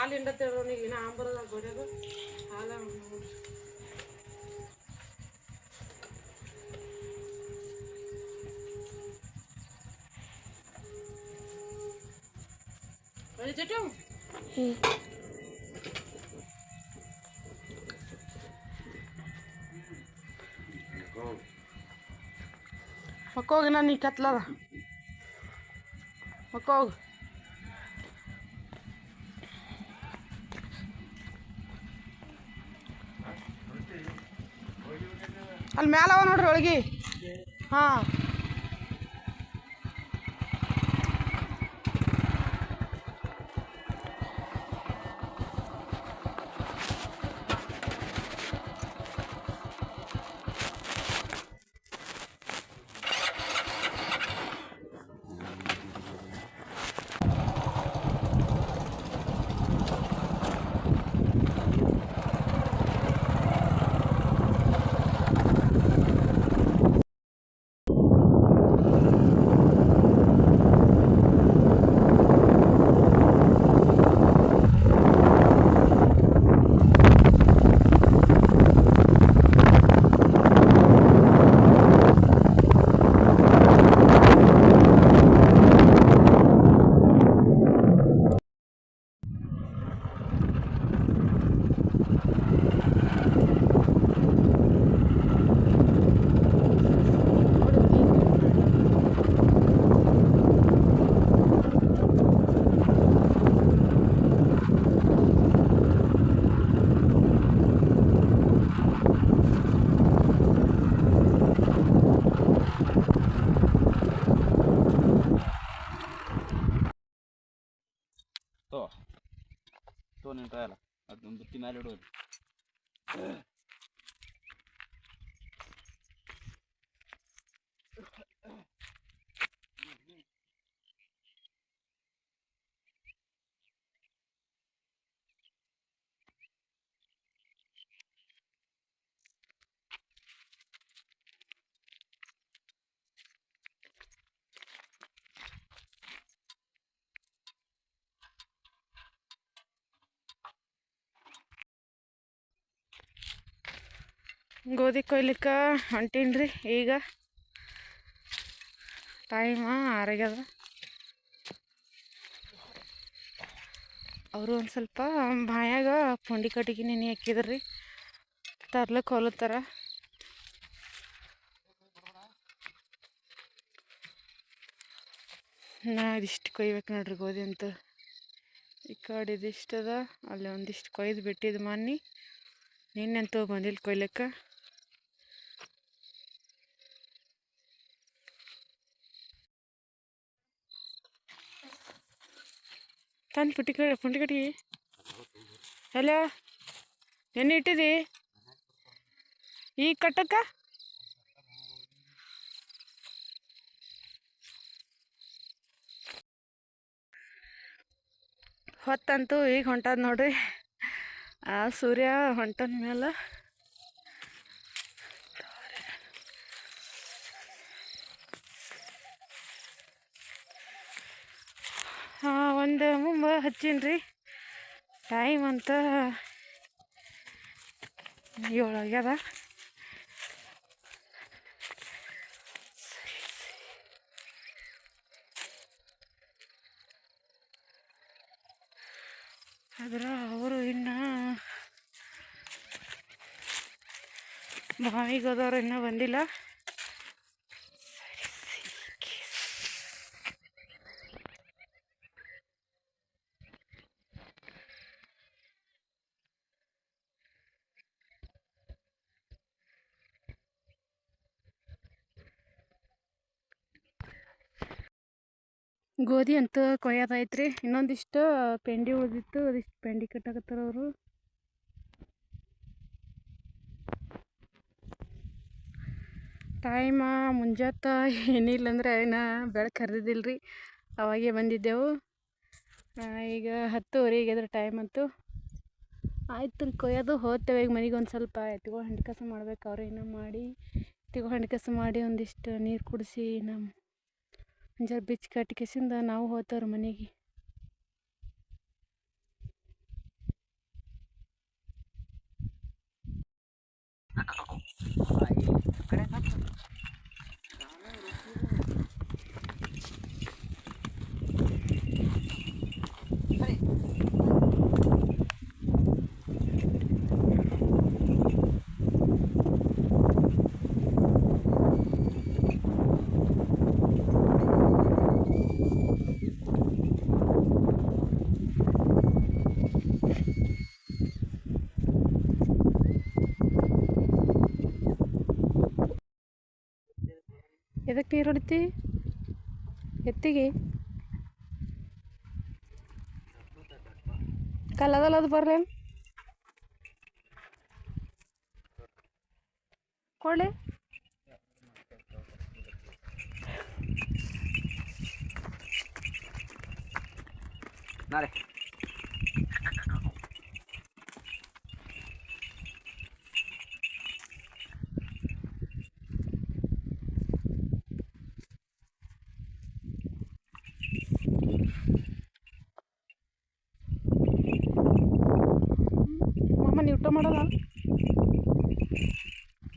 ಕುಯ್ಯಾಕಟ್ಟಿ ನೋಡ್ರಿ ಅಂದ್ರೆ ಹಾಲು ಹಿಂಡತ್ತೇವ್ರಿ ಅವ್ನಿಗೆ ಇನ್ನ ಆಂಬರದ ಗೊಡ್ಯಾಗ ಹಾಲ ನೋಡ್ರಿ ಒಳ್ಳೆ ಚಟು. ಮಕ್ಕೋಗಿ ನಾನು ಈ ಕತ್ಲದ. ಮಕ್ಕೋಗ್. ಅಲ್ಲಿ ಮ್ಯಾಲ ಅವ ನೋಡ್ರಿ ಒಳಗೆ. ಹಾಂ. ತೋ ನಿನ್ ಕೈಯಲ್ಲ ಅದನ್ನ ಬುತ್ತಿ ಮೇಲೆ ಇಡೋದು ಗೋಧಿ ಕೊಯ್ಲಿಕ್ಕೆ ರೀ ಈಗ. ಟೈಮ ಆರಾಗ್ಯದ. ಅವರು ಒಂದು ಸ್ವಲ್ಪ ಬಾಯಾಗ ಪುಂಡಿ ಕಟ್ಟಿಗೆ ನೆನೆ ಹಾಕಿದ್ರಿ. ತರ್ಲಕ್ಕೆ ಹೋಲುತ್ತಾರ. ನಾ ಇದಿಷ್ಟು ಕೊಯ್ಬೇಕು ನೋಡ್ರಿ ಗೋಧಿ ಅಂತ. ಈ ಕಡೆ ಇದಿಷ್ಟದ ಅಲ್ಲಿ ಒಂದಿಷ್ಟು ಕೊಯ್ದು ಬಿಟ್ಟಿದ್ದು ಮನ್ನಿ. ನಿನ್ನೆಂತೂ ಬಂದಿಲ್ಲ ಕೊಯ್ಲಿಕ್ಕೆ. ತಂದು ಪುಟ್ಟಿ ಪುಂಡಿ ಕಟ್ಟಿ. ಹಲೋ ನೆನ್ನೆ ಇಟ್ಟಿದಿ ಈಗ ಕಟ್ಟಕ್ಕ? ಹೊತ್ತಂತೂ ಈಗ ಹೊಂಟದ ನೋಡ್ರಿ. ಆ ಸೂರ್ಯ ಹೊಂಟದ ಮೇಲೆ. ಒಂದು ಮುಂಬ ಹಚ್ಚೀನಿ ಟೈಮ್ ಅಂತ ಏಳಾಗ್ಯದ ಆದ್ರೆ ಅವರು ಇನ್ನು ಬಾವಿಗೆ ಹೋದವ್ರು ಇನ್ನೂ ಬಂದಿಲ್ಲ. ಗೋಧಿ ಅಂತೂ ಕೊಯ್ಯೋದೈತ್ರಿ ಇನ್ನೊಂದಿಷ್ಟು ಪೆಂಡಿ ಉಳಿದಿತ್ತು, ಅದಿಷ್ಟು ಪೆಂಡಿ ಕಟ್ಟಾಕತ್ತಾರ ಅವರು. ಟೈಮ ಮುಂಜಾತ ಏನಿಲ್ಲ ಅಂದ್ರೆ ಇನ್ನು ಬೆಳಕು ರೀ ಅವಾಗೇ ಬಂದಿದ್ದೆವು. ಈಗ ಹತ್ತುವರೆಗೆ ಅದ್ರ ಟೈಮ್ ಅಂತೂ ಆಯ್ತು. ರೀ, ಕೊಯ್ಯೋದು ಹೋಗ್ತೇವೆ. ಈಗ ಮನೆಗೆ ಒಂದು ಸ್ವಲ್ಪ ಎತ್ತಿಗೋ ಹಂಡಿ ಕಸ ಮಾಡ್ಬೇಕು ಅವ್ರು ಏನೋ ಮಾಡಿ. ಎತ್ತಿಗೋ ಹಂಡಿಕಸ ಮಾಡಿ ಒಂದಿಷ್ಟು ನೀರು ಕುಡಿಸಿ ನಮ್ಮ जर बिच कटकेसिंद ना हर मने Thank. ಎದಕ್ಕೆ ನೀರು ಹೊಡಿತಿ ಎತ್ತಿಗೆ. ಕಲ್ಲದಲ್ಲ ಅದು ಬರ್ಲೇನು ಕೊಡ್ಲಿ. ನಾಳೆ.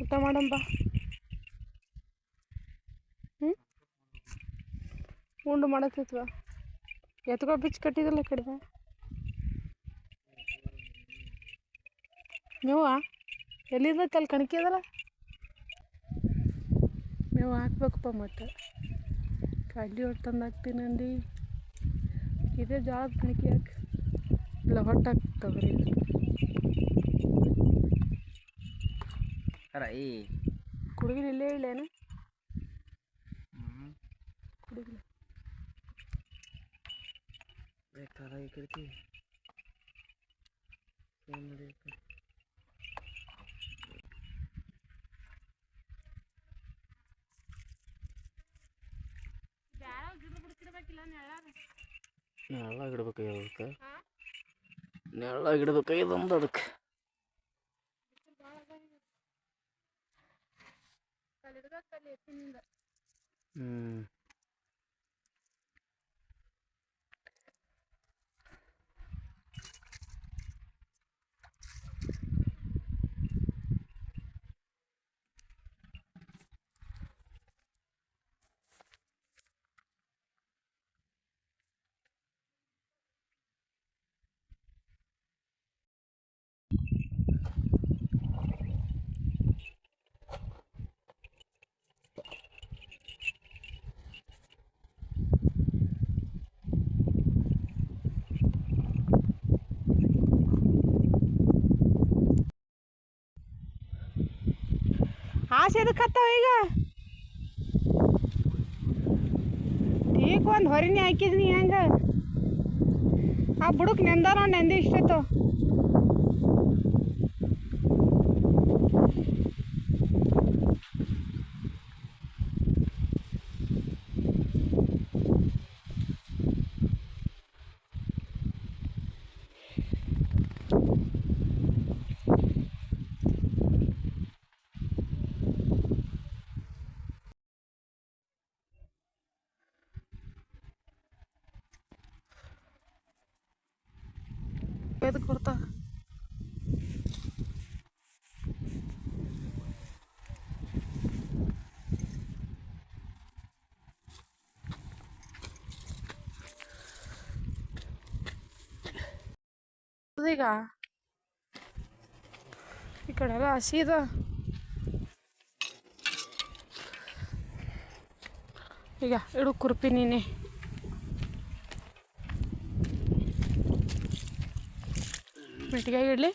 ಊಟ ಮಾಡಂಬ ಹ್ಞೂ ಉಂಡು ಮಾಡತ್ತಿತ್ವ ಎತ್ಕೊ ಬಿಚ್ಚು ಕಟ್ಟಿದಲ್ಲ ಕಡಿಮೆ. ಕಡೆ ಮೇವ, ಎಲ್ಲಿಂದ ಕಲ್ ಕಣಕಿದಲ್ಲ ಮೇವು, ಹಾಕ್ಬೇಕಪ್ಪ ಮತ್ತೆ. ಕಡ್ಲಿ ಹೊಟ್ಟು ತಂದು ಹಾಕ್ತೀನಿ ಅಂದು. ಇದೇ ಜೋಳದ ಕಣಕಿ ಹಾಕಿ. ಇಲ್ಲ, ಹೊಟ್ಟು ಹಾಕಿ ತಗೋರಿ ಅರ ಈ ಕುಡುಗಿನ ಇಲ್ಲೇ ಇಲ್ಲೇನು ಕುಡುಗಿನ ಬೇಕಾದ ಈ ಕಡೆ ಏನು ನೋಡಿ ಈ ಕಡೆ ನೆಳ್ಳಾಗ ಇಡ್ಬೇಕು ಅದಕ್ಕೆ ನೆಳ್ಳಾಗ ಇಡ್ಬೇಕು ಇದೊಂದು ಅದಕ್ಕೆ ಹ್ಞೂ ಆಸೆ ಎದಕ್ಕೆ ಹತ್ತಾವ ಈಗ ಈಗ ಒಂದು ಹೊರಿನಿ ಹಾಕಿದ್ನಿ ಹೆಂಗ ಆ ಬುಡಕ್ ನೆಂದ ನೋಡಿ ನೆಂದಿ ಇಷ್ಟಿತ್ತು ಎದಕ್ಕೆ ಬರ್ತಾವ ಈಗ ಈ ಕಡೆ ಎಲ್ಲ ಹಸಿ ಇದ. ಈಗ ಇಡು ಕುರ್ಪಿ ನೀನೆ. ಮೆಟ್ಟಿಗೆ ಇಡಲಿ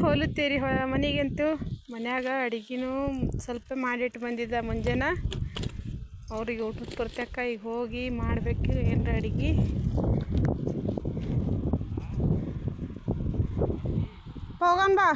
ಹೋಲುತ್ತೀರಿ ಹೊ, ಮನೆಗಂತೂ. ಮನ್ಯಾಗ ಅಡಿಗೆನೂ ಸ್ವಲ್ಪ ಮಾಡಿಟ್ಟು ಬಂದಿದ್ದ ಮುಂಜಾನೆ. ಅವ್ರಿಗೆ ಊಟದ ಕೊರತೆಕ್ಕ ಈಗ ಹೋಗಿ ಮಾಡಬೇಕು ಏನರ ಅಡಿಗೆ. ಹೋಗಣ ಬಾ.